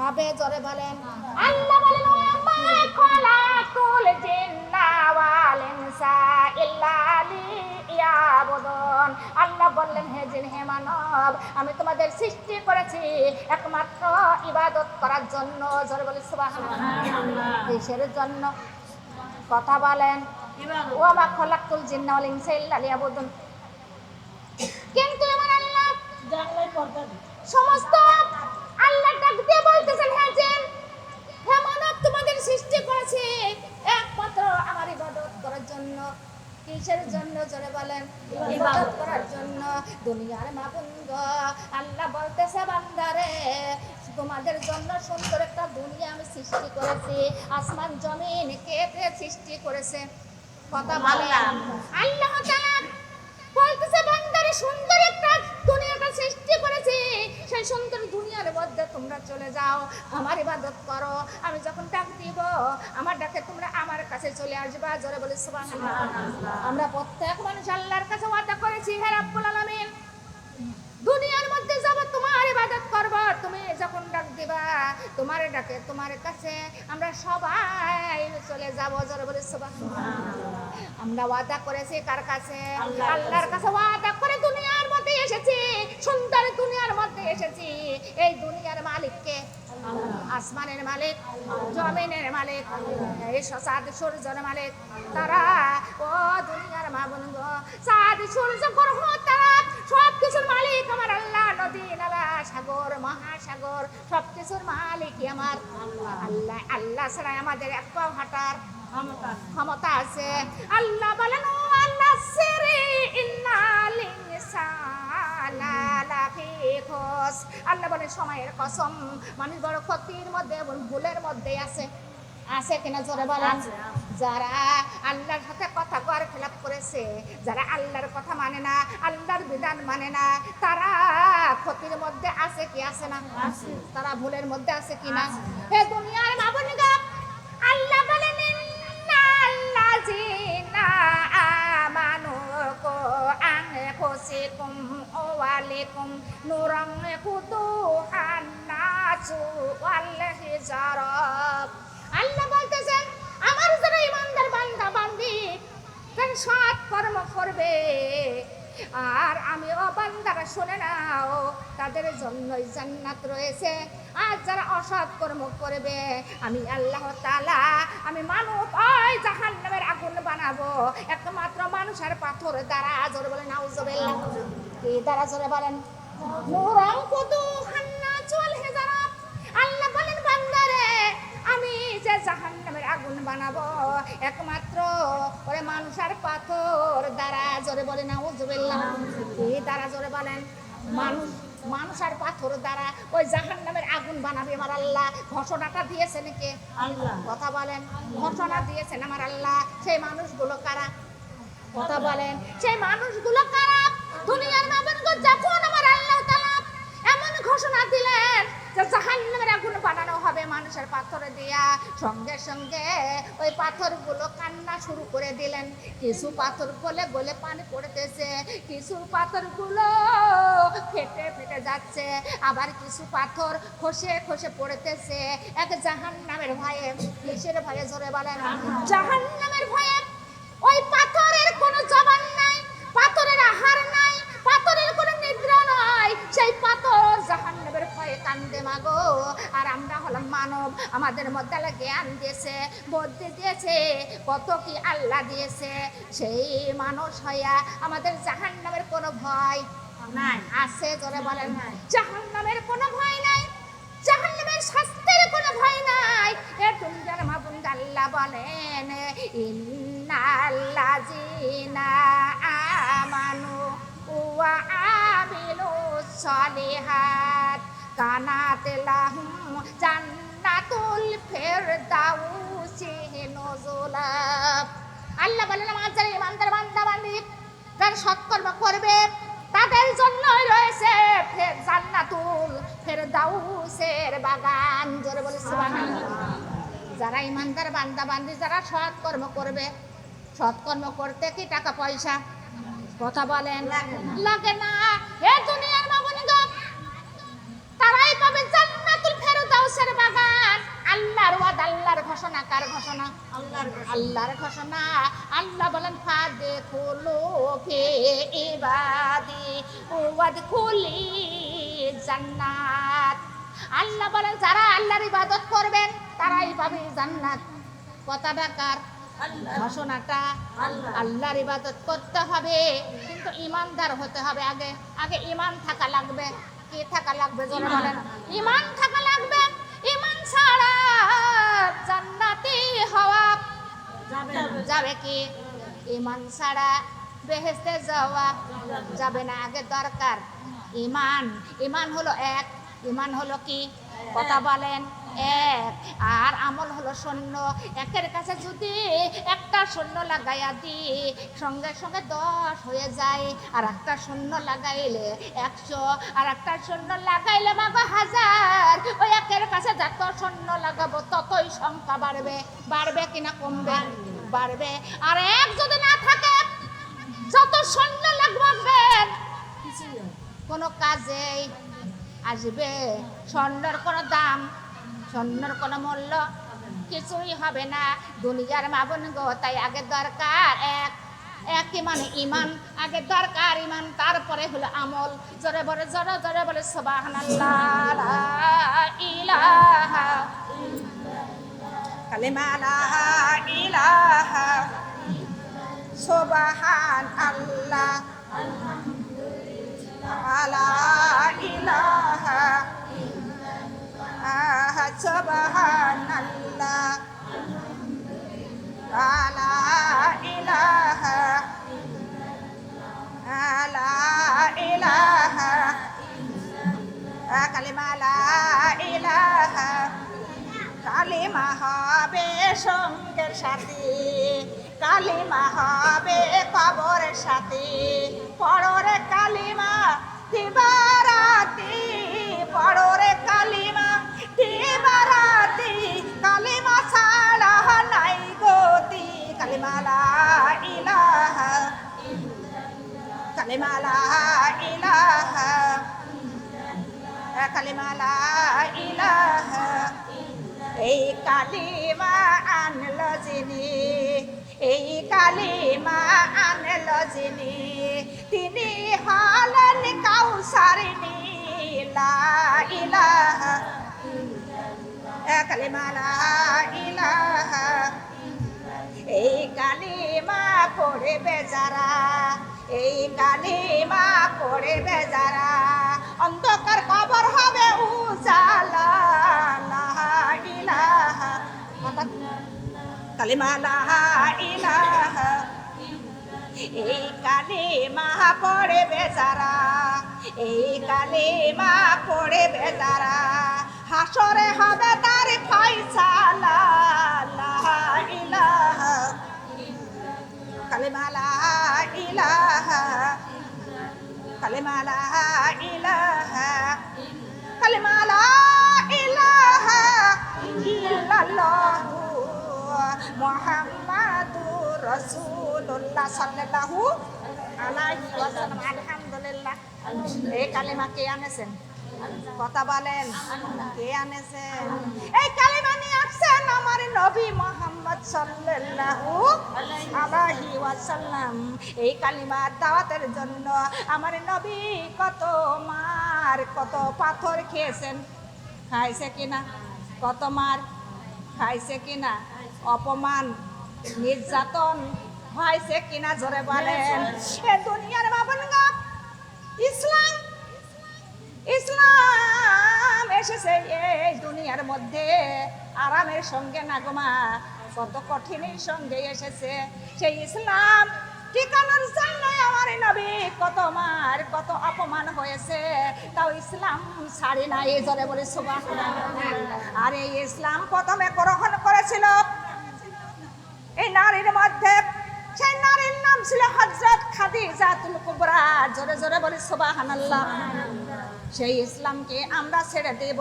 হবে জোরে বলেন। আল্লাহ বলেন ওমা খলাকুল জিন্না ওয়াল ইনসা ইল্লা লিয়াবুদুন আল্লাহ বললেন হে জিন হে মানব আমি তোমাদের সৃষ্টি করেছি একমাত্র ইবাদত করার জন্য। জোরে বলে সুবহানাল্লাহ। কিসের জন্য কথা বলেন। ও মা খলাকুল জিন্না ওয়াল ইনসা ইল্লা লিয়াবুদুন কিন্তু এমন আল্লাহ সমস্ত আল্লাহ ডাক দিয়ে বলতেছেন হ্যাঁ জিন হে মানব তোমাদের সৃষ্টি করেছে একমাত্র আমার ইবাদত করার জন্য কিসের জন্য জোরে বলেন? ইবাদত করার জন্য দুনিয়ার মাবুন্দ। আল্লাহ বলতেছে বান্দারে তোমাদের জন্য সুন্দর একটা দুনিয়া আমি সৃষ্টি করেছি। আসমান জমিন কেটে সৃষ্টি করেছে। কথা বলেন। আল্লাহ তাআলা বলতেছে বান্দারে সুন্দর একটা সৃষ্টি করেছি। সেই সুন্দর দুনিয়ার মধ্যে তোমরা চলে যাও আমার ইবাদত করো। আমি যখন ডাক দিব আমার ডাকে তোমরা আমার কাছে চলে আসবা। জোরে বলে আমরা প্রত্যেক মানুষ আল্লাহর কাছে ওয়াদা করেছি হে রাব্বুল আলামিন। দুনিয়ার মধ্যে যাব তোমার ইবাদত করব। তুমি যখন দিবা তোমার ডাকে তোমার কাছে আমরা সবাই চলে যাব জোরে বলে আমরা ওয়াদা করেছি কার কাছে? আল্লাহর কাছে। ওয়াদা করে দুনিয়ার মধ্যে এসেছি সুন্দর দুনিয়ার মধ্যে এসেছি। এই দুনিয়ার মালিককে আসমানের মালিক জমিনের মালিক এই সাদ সূর্যের মালিক তারা ও দুনিয়ার মা বন্ধু সাদ সূর্য গ্রহ তারা সব কিছুর মালিক আমার আল্লাহ নদী সাগর মহাসাগর সব কিছুর মালিকই আমার আল্লাহ। আল্লাহ ছাড়া আমাদের এক পাও হাঁটার ক্ষমতা আছে। আল্লাহ বলেন আল্লাহ সিরি আল্লাহ বলেন সময়ের কসম মানুষ বড় ক্ষতির মধ্যে এবং ভুলের মধ্যে আছে। আছে কিনা জোরে বলেন? যারা আল্লাহর সাথে কথা কর খেলাপ করেছে যারা আল্লাহর কথা মানে না আল্লাহর বিধান মানে না তারা ক্ষতির মধ্যে আছে কি আছে না? তারা ভুলের মধ্যে আছে কি না? হে দুনিয়ার মাবনিগা আল্লাহ বলেন আমানু কো নাসু ওয়াল হিজারাত আল্লাহ বলতেছেন আমার যারা ইমানদার বান্দা বান্দি তারা সৎ কর্ম করবে আর আমি ও বান্দারা শুনে নাও, তাদের জন্যই জান্নাত রয়েছে। আর যারা অসৎ কর্ম করবে, আমি আল্লাহ তালা আমি মানুষ, ওই জাহান নামের আগুন বানাবো। একমাত্র মানুষের পাথর দ্বারা, জোরে বলে নাউজুবিল্লাহ। কি দ্বারা জোরে বলেন? মোরাও হান্না চল হেজারাত আল্লাহ বলেন বান্দারে আমি যে জাহান্নামের আগুন বানাবো। একমাত্র ওরে মানুষের পাথর। দ্বারা জোরে বলে না উজুবিল্লাহ। দ্বারা জোরে বলেন? মানুষ মানুষ আর পাথর দ্বারা ওই জাহান্নামের আগুন বানাবে আমার আল্লাহ। ঘোষণাটা দিয়েছেন কে? আল্লাহ। কথা বলেন। ঘোষণা দিয়েছেন আমার আল্লাহ। সেই মানুষগুলো কারা? কথা বলেন। সেই মানুষগুলো কারা দুনিয়ার মামুনগো যখন আমার আল্লাহ তাআলা এমন ঘোষণা দিলেন যে জাহান্নামের আগুন বানানো হবে মানুষের পাথর দিয়া সঙ্গে ওই পাথরগুলো কান্না শুরু করে দিলেন। কিছু পাথর গলে গলে পানি পড়তেছে, কিছু পাথরগুলো ফেটে ফেটে যাচ্ছে, আবার কিছু পাথর খসে খসে পড়তেছে। এক জাহান নামের ভয়ে, কিসের ভয়ে জোরে বলেন? জাহান নামের ভয়ে ওই পাথরের কোনো জবান নাই পাথরের আহার নাই পাথরের কোনো নিদ্রা নাই সেই পাথর জাহান্নামের ভয়ে কান্দে মাগো। আর আমরা হলাম মানব আমাদের মধ্যে জ্ঞান দিয়েছে বুদ্ধি দিয়েছে কত কি আল্লাহ দিয়েছে। সেই মানুষ হইয়া আমাদের জাহান্নামের কোনো ভয় নাই। আছে জোরে বলেন। জাহান্নামের কোনো ভয় নাই। জাহান্নামের শাস্তির কোনো ভয় নাই। এ দুনিয়ার মাবুন আল্লাহ বলেন ইন্নাল্লাযিনা আমানু ওয়া আমিলু সলিহাত কানাত লাহুম জান্নাতুল ফিরদাউসি নুজুলা আল্লাহ বলেন, আমার যারা ইমানদার বান্দা বান্দি যারা সৎকর্ম করবে, তাদের জন্যই রয়েছে ফের জান্নাতুল ফের দাউসের বাগান। জোরে বলে যারা ইমানদার বান্দা বান্দি যারা সৎকর্ম করবে, সৎকর্ম করতে কি টাকা পয়সা? কথা বলেন। লাগে না। এ দুনিয়ার মামুনি গো তারাই পাবে জান্নাতুল ফেরদাউসের আল্লাহর ওয়াদ আল্লাহর ঘোষণা কার ঘোষণা? আল্লাহর ঘোষণা। আল্লাহর ঘোষণা। আল্লাহ বলেন ফাদে খুলু ফি ইবাদি ওয়াদ খুলি জান্নাত। আল্লাহ বলেন যারা আল্লাহর ইবাদত করবেন তারাই পাবে জান্নাত। কথাটা কার? ঘোষণাটা। আল্লাহ। আল্লাহর ইবাদত করতে হবে কিন্তু ইমানদার হতে হবে আগে। আগে ইমান থাকা লাগবে। কে থাকা লাগবে? জোরে বলেন। ইমান থাকা লাগবে। ছাড়া জান্নাতি হওয়া যাবে কি? ইমান ছাড়া বেহেস্তে যাওয়া যাবে না আগে দরকার ইমান ইমান হলো এক ইমান হলো কি? কথা বলেন এক। আর আমল হলো শূন্য। একের কাছে যদি একটা শূন্য লাগাইয়া দি সঙ্গে সঙ্গে দশ হয়ে যায়। আর একটা শূন্য লাগাইলে একশো আর একটা শূন্য লাগাইলে বাবা হাজার। যত শূন্য লাগাবো, ততই সংখ্যা বাড়বে। বাড়বে কিনা কমবে? বাড়বে। আর এক যদি না থাকে, যত শূন্য লাগবে। কোনো কাজেই আসবে। স্বর্ণের কোনো দাম, স্বর্ণের কোনো মূল্য কিছুই হবে না। দুনিয়ার মাবন গো, তাই আগে দরকার এক একই মানে ইমান আগে দরকার ইমান তারপরে হলো আমল। জোরে বলে, জোরে জোরে বলে লা ইলাহা সুবহান আল্লাহ কালিমা ইলাহা কালিমা হবে সঙ্গের সাথে কালিমা হবে কবরের সাথে, পড়রে কালিমা দিবারাতি পড়রে কালিমা দিবারাতি কালিমা ছাড়া নাই গতি কালিমা লা ইলাহা কালিমা লা ইলাহা কালিমা লা এই কালিমা আনলো যিনি, এই কালিমা আনলো যিনি। তিনি হলেন কাউসারিনী, লা ইলাহা কালিমা লা এই কালিমা পড়ে বেজারা এই কালিমা পড়ে বেজারা অন্ধকার কবর হবে উজালা কালিমা, লা ইলাহা। এই কালিমা পড়ে বেজারা এই কালিমা পড়ে বেজারা হাসরে হবে তার ফয়সালা কালিমা, লা ইলাহা। কালিমা লা ইলাহা কালিমা লা ইলাহা ইল্লাল্লাহু মুহাম্মাদুর রাসূলুল্লাহ সাল্লাল্লাহু আলাইহি ওয়াসাল্লাম। আলহামদুলিল্লাহ। এই কালিমা কে আনেছেন? কথা বলেন। কে আনেছেন? এই কালিমা নিয়ে আসছেন আমার নবী মোহাম্মদ সাল্লাল্লাহু আলাইহি ওয়াসাল্লাম। এই কালিমার দাওয়াতের জন্য আমার নবী কত মার, কত পাথর খেয়েছেন? খাইছে কিনা? কত মার? খাইছে কিনা? অপমান, নির্যাতন হয়েছে কিনা জোরে বলেন? এ দুনিয়ার বাবন ইসলাম ইসলাম এসেছে এই দুনিয়ার মধ্যে। আরামের সঙ্গে না গোমা কত কঠিনের সঙ্গে এসেছে। সেই ইসলাম ঠিকানার জন্য আমার নবী, কত মার, কত অপমান হয়েছে। তাও ইসলাম ছাড়ি না, এই জরে বলে সুবাহ আর এই ইসলাম প্রথমে গ্রহণ করেছিল এই নারীর মধ্যে। সেই নারীর নাম ছিল হজরত খাদিজাতুল কুবরা, জোরে জোরে বলি সুবহানাল্লাহ। সেই ইসলামকে আমরা ছেড়ে দেব।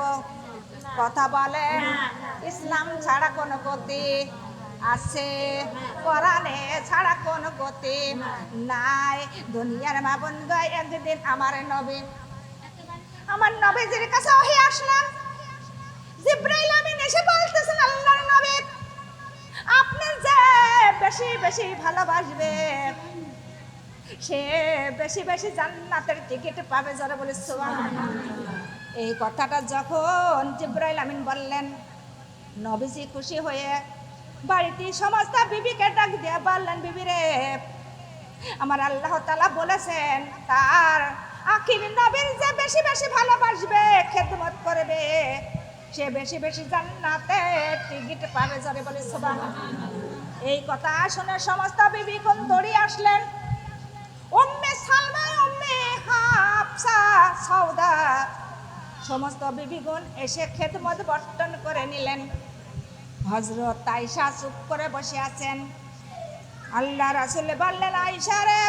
কথা বলে। ইসলাম ছাড়া কোনো গতি আছে, কোরআনে ছাড়া কোনো গতি নাই। দুনিয়ার মা বোন একদিন আমার নবী, আমার নবীজির কাছে ওহি আসলাম জিব্রাইল আমিন এসে বলতেছেন, আল্লাহর নবী, আপনি যে বেশি বেশি ভালোবাসবে সে বেশি বেশি জান্নাতের টিকিট পাবে যারা বলে সুবহানাল্লাহ। এই কথাটা যখন জিব্রাইল আমিন বললেন, নবীজি খুশি হয়ে বাড়িতে সমস্ত বিবিকে ডাক দিয়ে বললেন বিবি রে আমার আল্লাহ তালা বলেছেন, তার আখির নবীর যে বেশি বেশি ভালোবাসবে, খেদমত করবে, সে বেশি বেশি জান্নাতে টিকিট পাবে যারে বলে। এই কথা শুনে সমস্ত বিবি কোন দৌড়ি আসলেন উম্মে সালমা, উম্মে হাফসা, সওদা সমস্ত বিবিগুণ এসে খেদমত বর্তন করে নিলেন। হজরত আয়সা চুপ করে বসে আছেন। আল্লাহ রাসুল বললেন আয়সা রে,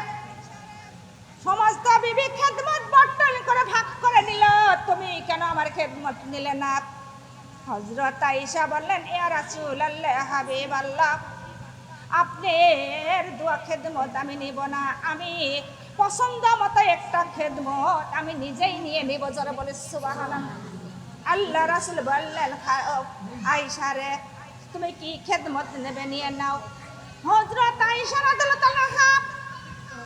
সমস্ত বিবি খেদমত বর্তন করে ভাগ করে নিল। তুমি কেন আমার খেদমত নিলে না? হজরত আয়সা বললেন এ রাসুল আল্লাহ হাবিব আল্লাহ আপনার দোয়া খেদমত আমি নিব না। আমি পছন্দ মতো একটা খেদমত আমি নিজেই নিয়ে নিব যারা বলে সুবাহানা আল্লাহ রাসুল বললেন আয়সা রে, তুমি কি খেদমত নেবে নিয়ে নাও। হজরত আয়সা রাদিয়াল্লাহু তাআলা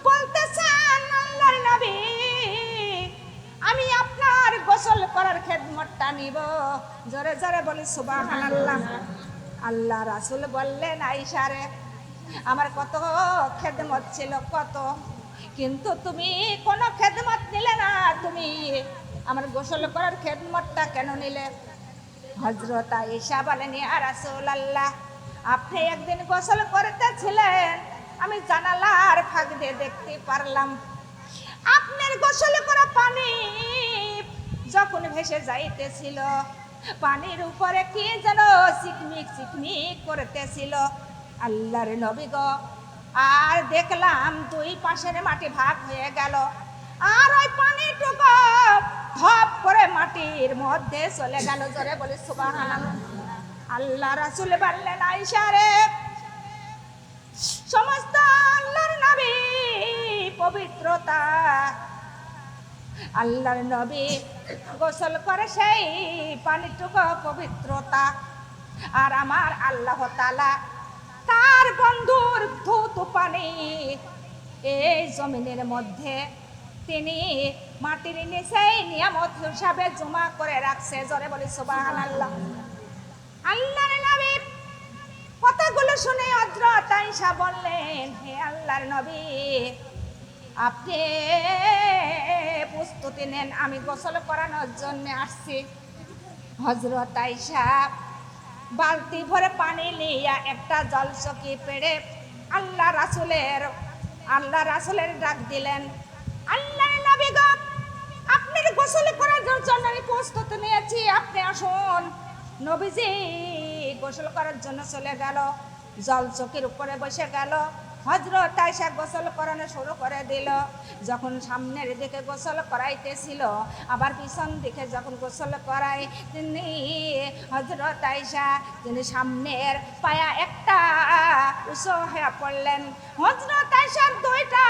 বলতেছেন আল্লাহর নবী, আমি আপনার গোসল করার খেদমতটা নিব। জোরে জোরে বলি, সুবহানাল্লাহ। আল্লাহ রাসুল বললেন আইসা রে, আমার কত খেদমত ছিল, কত কিন্তু তুমি কোনো খেদমত নিলে না। তুমি আমার গোসল করার খেদমতটা কেন নিলে? হজরত আয়েশা বলেন, ইয়া রাসূলুল্লাহ, আপনি একদিন গোসল করতেছিলেন, আমি জানালার ফাঁক দিয়ে দেখতে পারলাম। আপনার গোসল করা পানি যখন ভেসে যাইতেছিল, পানির উপরে কি যেন চিকমিক চিকমিক করতেছিল। আল্লাহর নবী গো আর দেখলাম দুই পাশের মাটি ভাগ হয়ে গেল। আর ওই পানি পানিটুকু ধপ করে মাটির মধ্যে চলে গেল। জোরে বলে, সুবহানাল্লাহ। আল্লাহ রাসূল বললেন, আয়েশা রে, সমস্ত আল্লাহর নবী পবিত্রতা, আল্লাহর নবী গোসল করে সেই পানিটুকু পবিত্রতা। আর আমার আল্লাহ তালা তার বন্ধুর ধুত পানি। এই জমিনের মধ্যে তিনি মাটির নিচেই নিয়ামত হিসাবে জমা করে রাখছে। জরে বলি সুবাহান আল্লাহ আল্লাহর নবী কথাগুলো শুনে হজরত আয়েশা বললেন, হে আল্লাহর নবী, আপনি প্রস্তুতি নেন, আমি গোসল করানোর জন্য আসছি। হজরত আয়েশা বালতি ভরে পানি নিয়ে একটা জল চকি পেড়ে আল্লাহ রাসুলের আল্লাহ রাসুলের ডাক দিলেন, আল্লাহ নবী আপনার গোসল করার জন্য আমি প্রস্তুত নিয়েছি, আপনি আসুন। নবীজি গোসল করার জন্য চলে গেল, জল চকির উপরে বসে গেল। হজরত আয়সা গোসল করানো শুরু করে দিল। যখন সামনের দিকে গোসল করাইতেছিল, আবার পিছন দিকে যখন গোসল করাই তিনি হজরত আয়সা তিনি সামনের পায়া একটা উস হয়ে পড়লেন। হজরত আয়সার দুইটা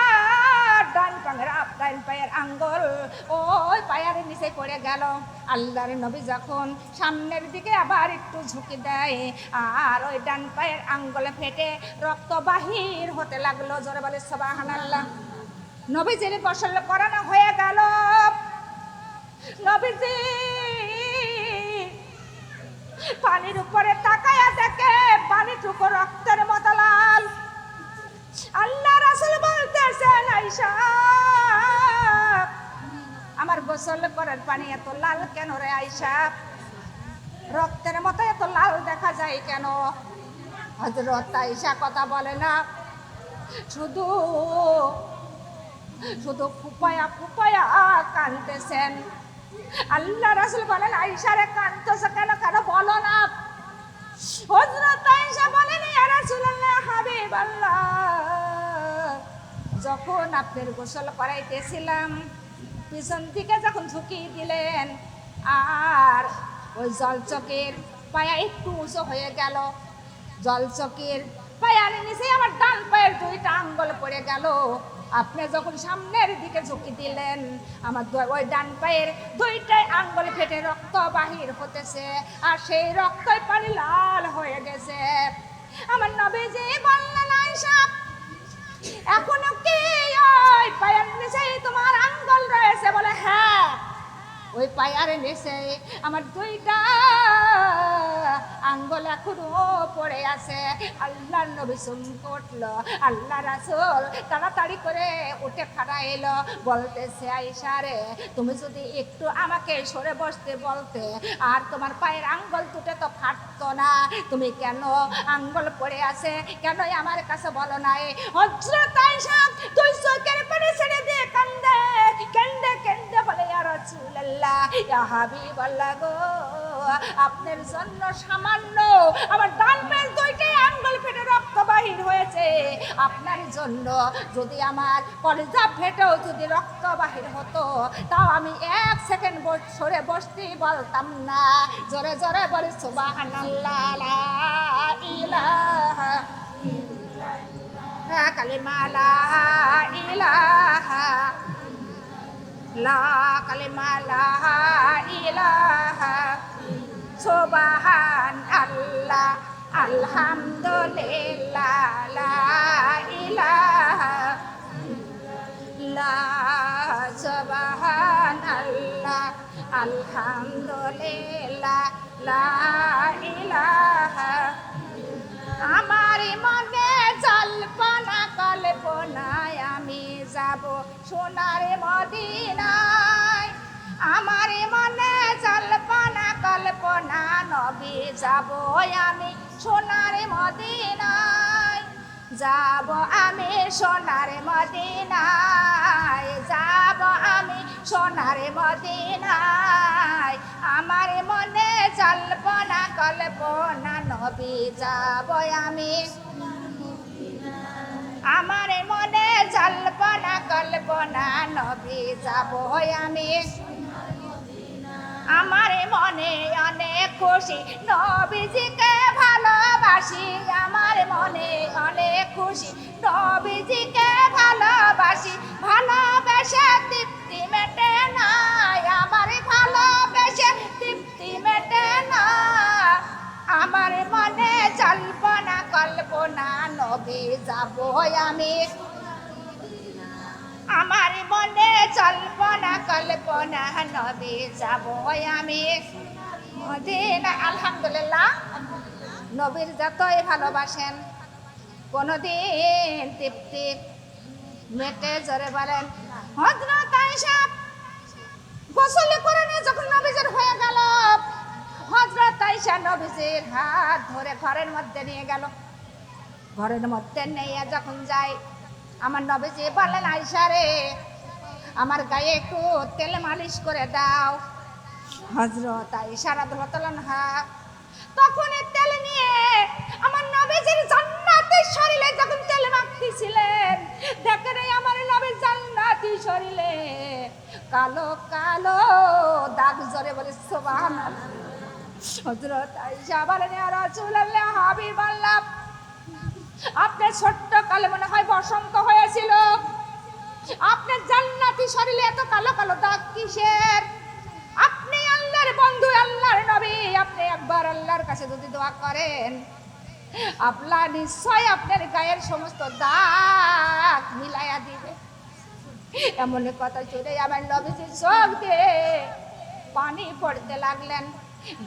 ডান পায়ের ডান পায়ের আঙ্গল। ওই পায়ের নিচে পড়ে গেল। আল্লাহর নবী যখন সামনের দিকে আবার একটু ঝুঁকি দেয়, আর ওই ডান পায়ের আঙ্গলে ফেটে রক্ত বাহির হতে লাগল। জোরে বলে সবাহান আল্লাহ নবীজির গোসল করানো হয়ে গেল। নবীজি পানির উপরে তাকায়া দেখে, পানিটুকু রক্তের মতো লাল আল্লাহ বলতেছেন আয়েশা আমার গোসল করার পানি এত লাল কেন রে আয়েশা রক্তের মতো এত লাল দেখা যায় কেন? হজরত আয়েশা কথা বলে না। শুধু শুধু ফুপায়া ফুপায়া কানতেছেন আল্লাহ রাসূল বলেন আয়েশারে কানতেছে কেন? কেন বলো না। হযরত আয়েশা বলেন, ইয়া রাসূলুল্লাহ, হাবিবাল্লাহ। যখন আপনার গোসল করাইতেছিলাম, পিছন থেকে যখন ঝুঁকি দিলেন, আর ওই জলচকের পায়া একটু উঁচু হয়ে গেল। জলচকের পায়ার নিচে আমার ডান পায়ের দুইটা আঙ্গল পড়ে গেল। আপনি যখন সামনের দিকে ঝুঁকি দিলেন, আমার ওই ডান পায়ের দুইটাই আঙ্গল ফেটে রক্ত বাহির হতেছে, আর সেই রক্তই পানি লাল হয়ে গেছে। আমার নবীজি বললেন, আয়েশা এখনও কি ওই পায়ের নিচেই তোমার আঙ্গল রয়েছে? বলে হ্যাঁ। ওই পায়ের নিচে আমার দুইটা আঙ্গল এখনও পড়ে আছে। আল্লাহর নবী চমকে উঠল আল্লাহ রাসূল তাড়াতাড়ি করে উঠে খাড়া এলো, বলতেছে আইসা রে, তুমি যদি একটু আমাকে সরে বসতে বলতে, আর তোমার পায়ের আঙ্গল দুটো তো ফাটতো না, তুমি কেন আঙ্গল পড়ে আছে? কেন আমার কাছে বলো নাই? হজরত আয়েশা তুই চোখের পানি ছেড়ে দিয়ে কান্দে, কেন্দে আপনার জন্য সামান্য আমার ডান পায়ের দুইটাই আঙ্গুল ফেটে রক্ত বাহির হয়েছে। আপনার জন্য যদি আমার কলিজা ফেটেও যদি রক্ত বাহির হতো, তাও আমি এক সেকেন্ড সরে বসতে বলতাম না। জোরে জোরে বলি, সুবহানাল্লাহ লা ইলাহা লা কালিমা লা ইলাহা আল্লাহ, আলহামদুলিল্লাহ, লা লা সুবহান আল্লাহ, আলহামদুলিল্লাহ, লা ইলাহা। আমার মনে জল্পনা, কল্পনায় আমি যাব। সোনার মদিনায়, আমার মনে জল্পনা, কল্পনা, নবী যাব আমি সোনার মদিনায়। যাব আমি সোনার মদিনায়, যাব আমি সোনার মদিনায়। আমার মনে জল্পনা, কল্পনা, নবী যাব আমি জল্পনা কল্পনা নবী যাব আমি। আমার মনে অনেক খুশি, নবীজিকে ভালোবাসি। আমার মনে অনেক খুশি, নবীজিকে ভালোবাসি। ভালোবেসে তৃপ্তি মেটে নাই, আমার ভালোবেসে তৃপ্তি মেটে না আমার মনে জল্পনা, কল্পনা, নবী যাব আমি। আমার মনে জল্পনা, কল্পনা নবী যাব আমি। মদিনা, আলহামদুলিল্লাহ। নবীর যতই ভালোবাসেন, কোনোদিন তৃপ্তি মেটে জোরে বলেন, হজরত আয়েশা, গোসল করে নিয়ে যখন নবীজের হয়ে গেল, হজরত আয়েশা নবীজির হাত ধরে ঘরের মধ্যে নিয়ে গেল। ঘরের মধ্যে নিয়ে যখন যায় আমার নবীজি বললেন, আয়েশা রে, আমার গায়ে একটু তেল মালিশ করে দাও। হজরত আয়েশা রাদিয়াল্লাহু হা তখন তেল নিয়ে আমার নবীজির জান্নাতি শরীরে যখন তেল মাখতেছিলেন, দেখেন আমার নবীর জান্নাতি শরীরে কালো কালো দাগ জরে বলে, সুবহানাল্লাহ। হজরত আয়েশা বলেন, ইয়া রাসূলুল্লাহ, হাবিবাল্লাহ। আপনার ছোট্ট কালে মনে হয় বসন্ত হয়েছিল। আপনার জান্নাতি শরীরে এত কালো কালো দাগ কিসের? আপনি আল্লাহর বন্ধু, আল্লাহর নবী, আপনি একবার আল্লাহর কাছে যদি দোয়া করেন, আপনার নিশ্চয় আপনার গায়ের সমস্ত দাগ মিলাইয়া দিবে। এমন কথা চলে আমার নবীজির চোখ দিয়ে পানি পড়তে লাগলেন।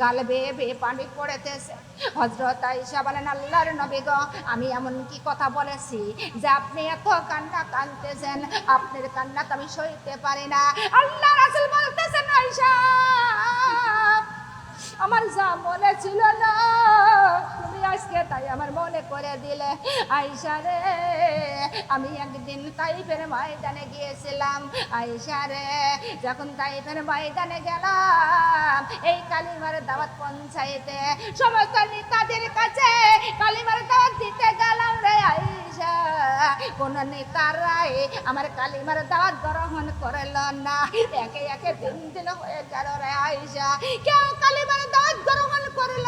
গাল বেয়ে বেয়ে পানি পড়েতেছে। হজরত আইসা বলেন, আল্লাহর নবী গ, আমি এমন কি কথা বলেছি যে আপনি এত কান্না কানতেছেন, আপনার কান্না তো আমি সইতে পারি না। আল্লাহ রাসুল বলতেছেন আইসা আমার যা মনে ছিল না তুমি আজকে তাই আমার মনে করে দিলে আইসা রে, আমি একদিন তাইফের ময়দানে গিয়েছিলাম। আইসা রে, যখন তাইফের ময়দানে গেলাম, এই কালিমার দাওয়াত পঞ্চায়েতে সমস্ত নেতাদের কাছে কালিমার দাওয়াত দিতে গেলাম রে আইসা কোন নেতারাই আমার কালিমার দাওয়াত গ্রহণ করল না। একে একে দিন দিন হয়ে গেল রে আইসা কেউ কালিমার দাওয়াত গ্রহণ করল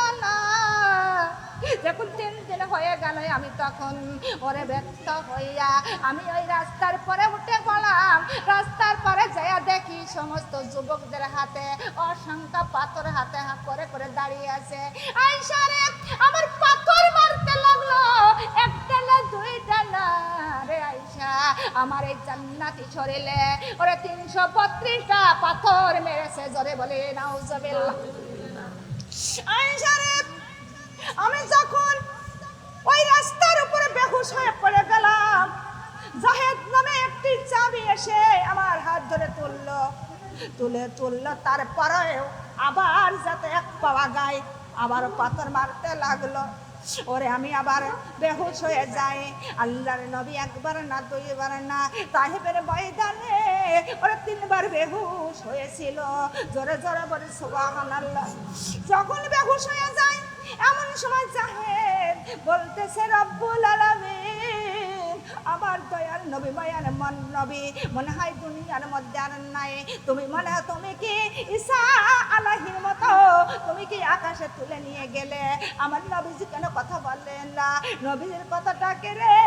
যখন ট্রেন ট্রেন হয়ে গেল, আমি তখন ওরে ব্যস্ত হইয়া আমি ওই রাস্তার পরে উঠে গেলাম। রাস্তার পরে যাইয়া দেখি সমস্ত যুবকদের হাতে অসংখ্য পাথর হাতে হাত করে করে দাঁড়িয়ে আছে। আইসারে আমার পাথর মারতে লাগল। একটা না দুইটা না রে আইসা আমার এই জান্নাতি শরীরে ওরে তিনশো বত্রিশটা পাথর মেরেছে। জোরে বলে, নাউজবিল্লাহ। আমি যখন ওই রাস্তার উপরে বেহুশ হয়ে পড়ে গেলাম, জাহেদ নামে একটি চাবি এসে আমার হাত ধরে তুললো। তুলে তুললো, তারপরেও আবার যাতে এক পাওয়া গায় আবার পাথর মারতে লাগল। ওরে আমি আবার বেহুশ হয়ে যাই। আল্লাহর নবী একবার না, দুইবার না, তাহেবের ময়দানে ওরা তিনবার বেহুশ হয়েছিল। জোরে জোরে বলে সুবাহান যখন বেহুস হয়ে যায়, এমন সময় চাহে বলতেছে, রব্বুল আলামিন আমার দয়াল নবী, মায়ার মন নবী, মনে হয় দুনিয়ার মধ্যে আর নাই। তুমি মনে, তুমি কি ঈসা আলাহির মতো? তুমি কি আকাশে তুলে নিয়ে গেলে? আমার নবীজি কেন কথা বললেন না? নবীজির কথাটা রে?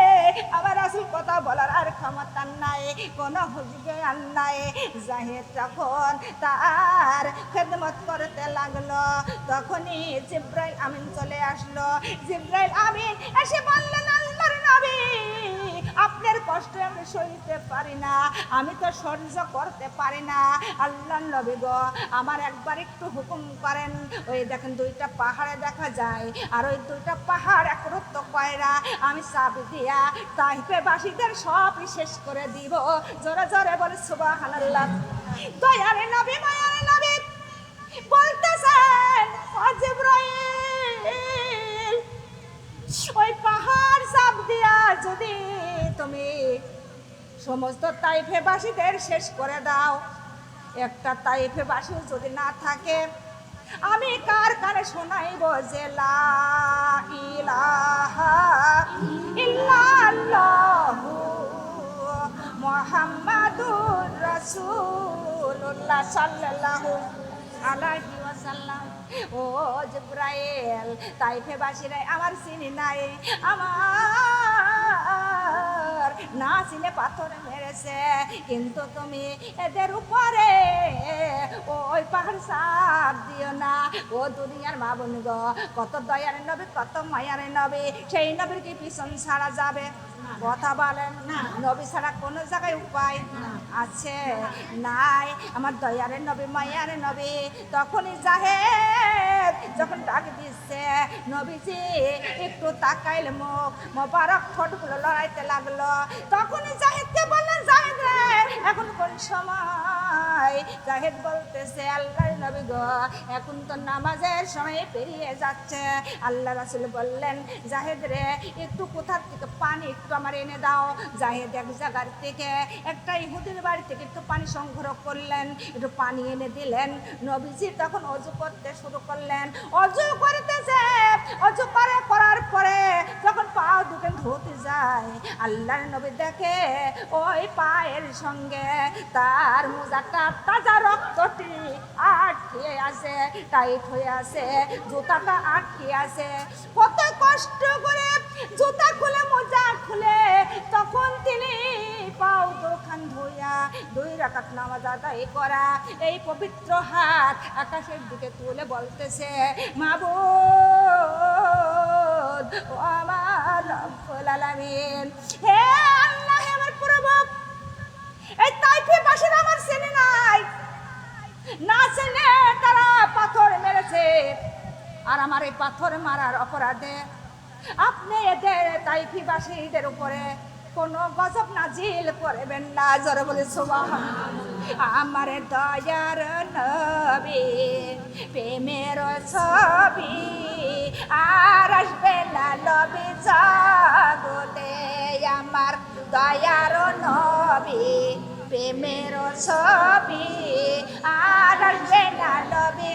আমার আসল কথা বলার আর ক্ষমতা নাই, কোন হুজবে আর নাই। জাহেদ যখন তার খেদমত করতে লাগল, তখনই জিব্রাইল আমিন চলে আসলো। জিব্রাইল আমিন এসে বললেন, আল্লাহর নবী! আমি সইতে পারি না, আমি তো সহ্য করতে পারি না। আল্লাহ নবী গো, আমার একবার একটু হুকুম করেন, ওই দেখেন দুইটা পাহাড়ে দেখা যায়, আর ওই দুইটা পাহাড় একরত্ব কয়রা, আমি চাপ দিয়া তাইপে বাসীদের সবই শেষ করে দিব। জোরে জোরে বলে সুবাহ আল্লাহ দয়ারে নবী মায়ারে নবী, বলতেছেন ওই পাহাড় চাপ দিয়া যদি তুমি সমস্ত তাইফে বাসীদের শেষ করে দাও। একটা তাইফে বাসী যদি না থাকে, আমি কার কানে শোনাইব যে ইলাহা ইল্লাল্লাহু সাল্লাল্লাহু তাইফেবাসীরা আমার চিনি নাই, আমার না চিনে পাথর মেরেছে, কিন্তু তুমি এদের উপরে ওই পাহাড় সাপ দিও না। ও দুনিয়ার মা বোন গো, কত দয়ার নবী, কত মায়ার নবী, সেই নবীর কি পিছন ছাড়া যাবে? কথা বলেন। নবী ছাড়া কোনো জায়গায় উপায় আছে নাই আমার দয়ারে নবী, মায়ারে নবী, তখনই জাহেদ যখন ডাক দিচ্ছে নবীজি, একটু তাকাইল মুখ, মোবারক ফটগুলো লড়াইতে লাগল তখনই জাহেদকে বললেন এখন কোন সময়। জাহেদ বলতেছে আল্লাহ নবী গো, এখন তো নামাজের সময় পেরিয়ে যাচ্ছে। আল্লাহ রাসুল বললেন, জাহেদ রে, একটু কোথার থেকে পানি একটু আমার এনে দাও। জাহেদ এক জায়গার থেকে, একটা ইহুদির বাড়ি থেকে একটু পানি সংগ্রহ করলেন। একটু পানি এনে দিলেন। নবীজি তখন অজু করতে শুরু করলেন। অজু করতেছে। অজু করে, করার পরে যখন পা ধুতে যায়। আল্লাহর নবী দেখে ওই পায়ের সঙ্গে তার মোজাটা তাজা রক্তটি আটকে আছে, টাইট হয়ে আছে, জুতাটা আটকে আছে। কত কষ্ট করে জুতা খুলে, মোজা খুলে তখন তিনি পাও দোকান ধুইয়া দুই রাকাত নামাজ আদায় করা, এই পবিত্র হাত আকাশের দিকে তুলে বলতেছে, মাবুদ ও তারা পাথর মেরেছে। আর আমার এই পাথর মারার অপরাধে আপনি এদের তাইফি বাসীদের উপরে কোনো গজব নাজিল করবেন না। জোরে বলে সুবহান আমার দয়ার নবী, প্রেমের ছবি। আর আসবে না নবী জগতে আমার দয়ার নবী, প্রেমের ছবি। আর আসবে না নবী,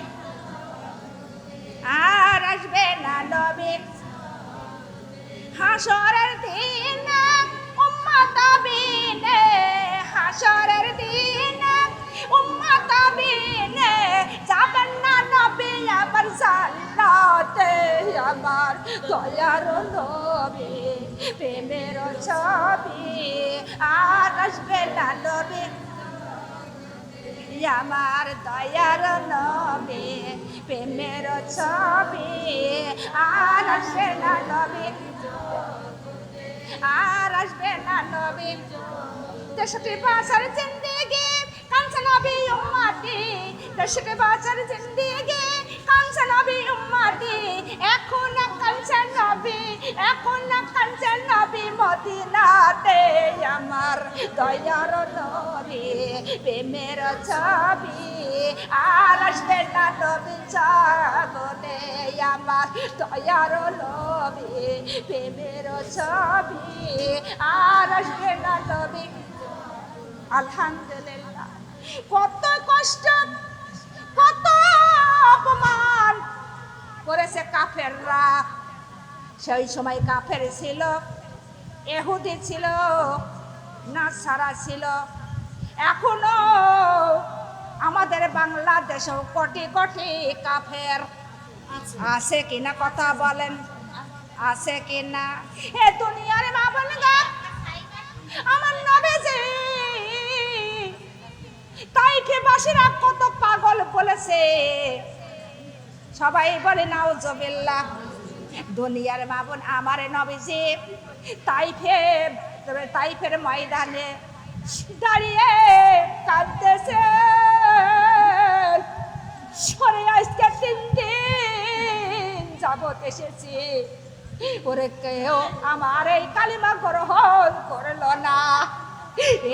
আর আসবে না নবী। হাসরের দিন উম্মত বিনে হাসরের দিন উম্মত বিনে যাবেন না নবী আবার জান্নাতে। আমার দয়ার নবী প্রেমের ছবি, আর আসবে না নবী আমার দয়ার নবী প্রেমের ছবি, আর আসবে না নবী আর আসবে না নবী দেশটি বাঁচার জিন্দেগি কাঞ্চন নবী উম্মাতি দেশকে বাঁচার জিন্দেগি কাঞ্চন নবী উম্মাতি, এখন কাঞ্চন নবী, এখন কাঞ্চন নবী মদিনাতে। আমার দয়ার নবী, প্রেমের ছবি, আর আসবে না নবী জগতে আমার দয়ার নবী, প্রেমের ছবি, আর আসবে না নবী। আলহামদুলিল্লাহ। কত কষ্ট অপমান করেছে কাফেররা। সেই সময় কাফের ছিল, এহুদি ছিল, নাসারা ছিল। এখনও আমাদের বাংলাদেশেও কোটি কোটি কাফের আছে কিনা কথা বলেন। আছে কিনা? এ দুনিয়ার বাবন আমার নবীজি। তাইকে বাসীরা কত পাগল বলেছে? সবাই বলে নাও জবিল্লা দুনিয়ার বাবন আমার নবীজি, তাইফে, তাইফের ময়দানে দাঁড়িয়ে কাঁদতেছে। সরে আজকে তিন দিন যাবত এসেছি। ওরে কেউ আমার এই কালিমা গ্রহণ করল না।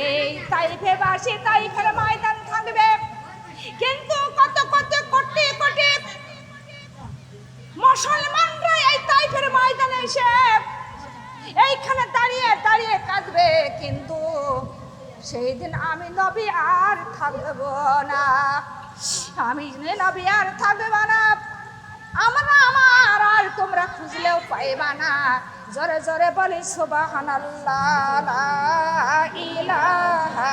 এই তাইফে বাসে তাইফের ময়দান থাকবে। কিন্তু কত কত কোটি কোটি মুসলমানরা এই তাইফের ময়দানে এসে এইখানে দাঁড়িয়ে দাঁড়িয়ে কাঁদবে, কিন্তু সেই দিন আমি নবী আর থাকব না। আমি নবী আর থাকব না, আমরা আমার আর তোমরা খুঁজলেও পাইবা না। জোরে জোরে বলি, সুবহানাল্লাহ ইলাহা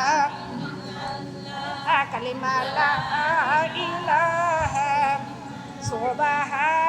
কালিমা লা ইলাহা, সুবহানাল্লাহ।